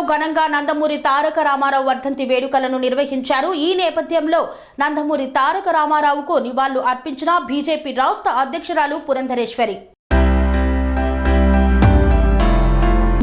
విజయవాడలో ఘనంగా నందమూరి తారక రామారావు వర్ధంతి వేడుకలను నిర్వహించారు. ఈ నేపథ్యంలో నందమూరి తారక రామారావుకు నివాళులు అర్పించిన బీజేపీ రాష్ట్ర అధ్యక్షురాలు పురంధరేశ్వరి.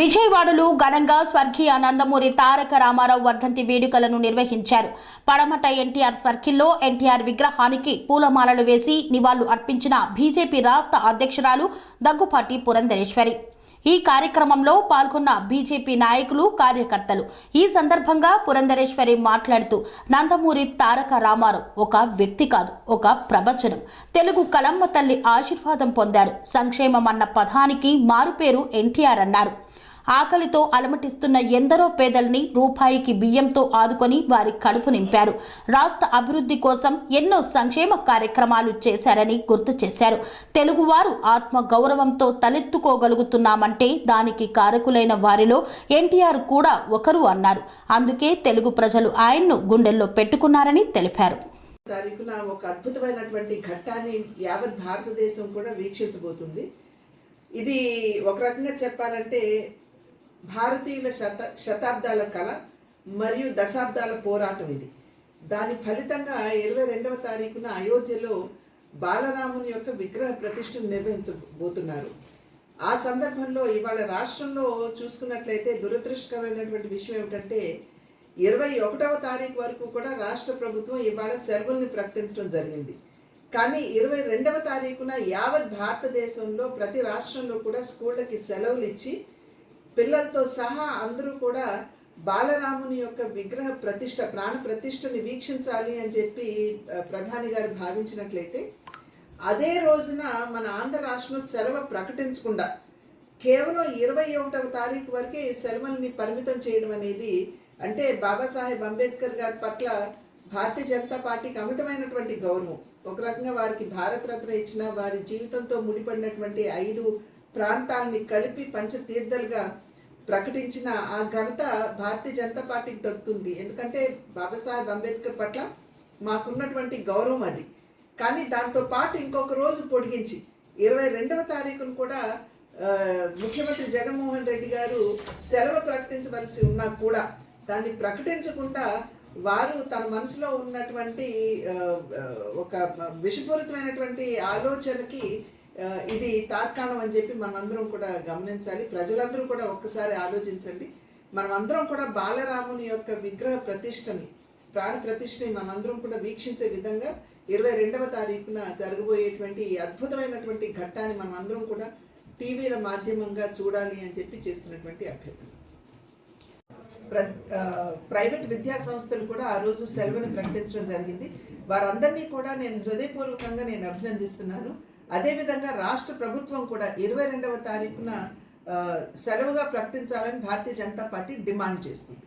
విజయవాడలో ఘనంగా స్వర్గీయ నందమూరి తారక రామారావు వర్ధంతి వేడుకలను నిర్వహించారు. పడమట ఎన్టీఆర్ సర్కిల్లో ఎన్టీఆర్ విగ్రహానికి పూలమాలలు వేసి నివాళులు అర్పించిన బీజేపీ రాష్ట్ర అధ్యక్షురాలు దగ్గుపాటి పురంధరేశ్వరి. ఈ కార్యక్రమంలో పాల్గొన్న బీజేపీ నాయకులు కార్యకర్తలు. ఈ సందర్భంగా పురంధరేశ్వరి మాట్లాడుతూ నందమూరి తారక రామారావు ఒక వ్యక్తి కాదు ఒక ప్రవచనం. తెలుగు కలమ్మ తల్లి ఆశీర్వాదం పొందారు. సంక్షేమం అన్న పదానికి మారుపేరు ఎన్టీఆర్ అన్నారు. ఆకలితో అలమటిస్తున్న ఎందరో పేదల్ని రూపాయికి బియ్యంతో ఆదుకొని వారి కడుపు నింపారు. రాష్ట్ర అభివృద్ధి కోసం ఎన్నో సంక్షేమ కార్యక్రమాలు చేశారని గుర్తు చేశారు. తెలుగువారు ఆత్మ గౌరవంతో తలెత్తుకోగలుగుతున్నామంటే దానికి కారకులైన వారిలో ఎన్టీఆర్ కూడా ఒకరు అన్నారు. అందుకే తెలుగు ప్రజలు ఆయన్ను గుండెల్లో పెట్టుకున్నారని తెలిపారు. తారీఖున ఒక అద్భుతమైనటువంటి ఘట్టాన్ని యావత్ భారతదేశం కూడా వీక్షించబోతుంది. ఇది ఒక రకంగా చెప్పాలంటే భారతీయుల శత శతాబ్దాల కళ మరియు దశాబ్దాల పోరాటం ఇది. దాని ఫలితంగా ఇరవై రెండవ తారీఖున అయోధ్యలో బాలరాముని యొక్క విగ్రహ ప్రతిష్టను నిర్వహించబోతున్నారు. ఆ సందర్భంలో ఇవాళ రాష్ట్రంలో చూసుకున్నట్లయితే దురదృష్టకరమైనటువంటి విషయం ఏమిటంటే ఇరవై ఒకటవ తారీఖు వరకు కూడా రాష్ట్ర ప్రభుత్వం ఇవాళ సెలవుల్ని ప్రకటించడం జరిగింది. కానీ ఇరవై రెండవ తారీఖున యావత్ భారతదేశంలో ప్రతి రాష్ట్రంలో కూడా స్కూళ్ళకి సెలవులు ఇచ్చి పిల్లలతో సహా అందరూ కూడా బాలరాముని యొక్క విగ్రహ ప్రతిష్ట ప్రాణ ప్రతిష్టని వీక్షించాలి అని చెప్పి ప్రధాని గారు భావించినట్లయితే అదే రోజున మన ఆంధ్ర రాష్ట్రం సెలవు ప్రకటించకుండా కేవలం ఇరవై ఒకటవ తారీఖు వరకే ఈ సెలవుల్ని పరిమితం చేయడం అనేది అంటే బాబాసాహెబ్ అంబేద్కర్ గారి పట్ల భారతీయ జనతా పార్టీకి అమితమైనటువంటి గౌరవం. ఒక రకంగా వారికి భారత రత్న ఇచ్చిన వారి జీవితంతో ముడిపడినటువంటి ఐదు ప్రాంతాన్ని కలిపి పంచతీర్థలుగా ప్రకటించిన ఆ ఘనత భారతీయ జనతా పార్టీకి దక్కుతుంది. ఎందుకంటే బాబాసాహెబ్ అంబేద్కర్ పట్ల మాకున్నటువంటి గౌరవం అది. కానీ దాంతో పాటు ఇంకొక రోజు పొడిగించి ఇరవై రెండవ తారీఖును కూడా ముఖ్యమంత్రి జగన్మోహన్ రెడ్డి గారు సెలవు ప్రకటించవలసి ఉన్నా కూడా దాన్ని ప్రకటించకుండా వారు తన మనసులో ఉన్నటువంటి ఒక విషపూరితమైనటువంటి ఆలోచనకి ఇది తార్కాణం అని చెప్పి మనమందరం కూడా గమనించాలి. ప్రజలందరూ కూడా ఒక్కసారి ఆలోచించండి. మనమందరం కూడా బాలరాముని యొక్క విగ్రహ ప్రతిష్టని ప్రాణ ప్రతిష్టని మనందరం కూడా వీక్షించే విధంగా ఇరవై రెండవ తారీఖున జరగబోయేటువంటి ఈ అద్భుతమైనటువంటి ఘట్టాన్ని మనం అందరం కూడా టీవీల మాధ్యమంగా చూడాలి అని చెప్పి చేస్తున్నటువంటి అభ్యర్థన. ప్ర ప్రైవేట్ విద్యా సంస్థలు కూడా ఆ రోజు సెలవును ప్రకటించడం జరిగింది. వారందరినీ కూడా నేను హృదయపూర్వకంగా నేను అభినందిస్తున్నాను. అదేవిధంగా రాష్ట్ర ప్రభుత్వం కూడా ఇరవై రెండవ తారీఖున సెలవుగా ప్రకటించాలని భారతీయ జనతా పార్టీ డిమాండ్ చేస్తుంది.